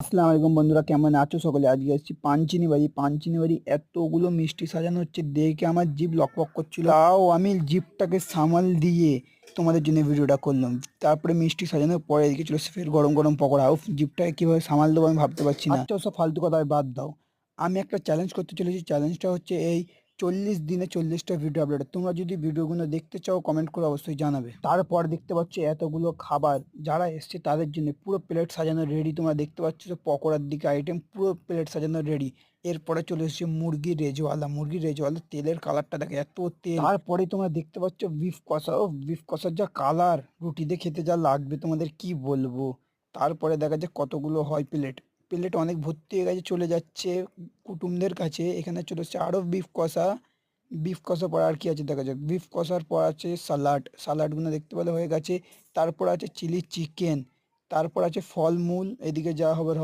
আসসালামু আলাইকুম বন্ধুরা, কেমন আছো? সকলে আজকে এসেছি পানচিনি বাড়ি। পানচিনি বাড়ি এতগুলো মিষ্টি সাজানো হচ্ছে, দেখে আমার জিভ লকপক করছিল। তাও আমি জিভটাকে সামাল দিয়ে তোমাদের জন্য ভিডিওটা করলাম। তারপরে মিষ্টি সাজানোর পরে এদিকে চলে ফের গরম গরম পকোড়া। উফ, জিভটাকে কীভাবে সামাল দেবো আমি ভাবতে পারছি না। আচ্ছা সব ফালতু কথা বাদ দাও। আমি একটা চ্যালেঞ্জ করতে চলেছি। চ্যালেঞ্জটা হচ্ছে এই চল্লিশ দিনে চল্লিশটা ভিডিও আপলোড তোমরা যদি ভিডিওগুলো দেখতে চাও কমেন্ট করে অবশ্যই জানাবে। তারপর দেখতে পাচ্ছ এতগুলো খাবার যারা এসছে তাদের জন্য পুরো প্লেট সাজানো রেডি তোমরা দেখতে পাচ্ছ যে পকোড়ার দিকে আইটেম পুরো প্লেট সাজানো রেডি এরপরে চলে এসেছে মুরগি রেজওয়ালা। মুরগি রেজওয়ালা তেলের কালারটা দেখে, এত তেল। তারপরে তোমরা দেখতে পাচ্ছ বিফ কষা। ও বিফ কষার যা কালার রুটিতে খেতে যা লাগবে তোমাদের কি বলব? তারপরে দেখা যায় কতগুলো হয় প্লেট প্লেট অনেক ভর্তি হয়ে গেছে, চলে যাচ্ছে কুটুমদের কাছে। এখানে চলে এসছে আরও বিফ কষা। বিফ কষা পর আর কি আছে, দেখা যাক। বিফ কষার পর আছে সালাড সালাডগুলো দেখতে পেলে হয়ে গেছে। তারপর আছে চিলি চিকেন তারপর আছে ফলমূল। এদিকে যা হবার হবে।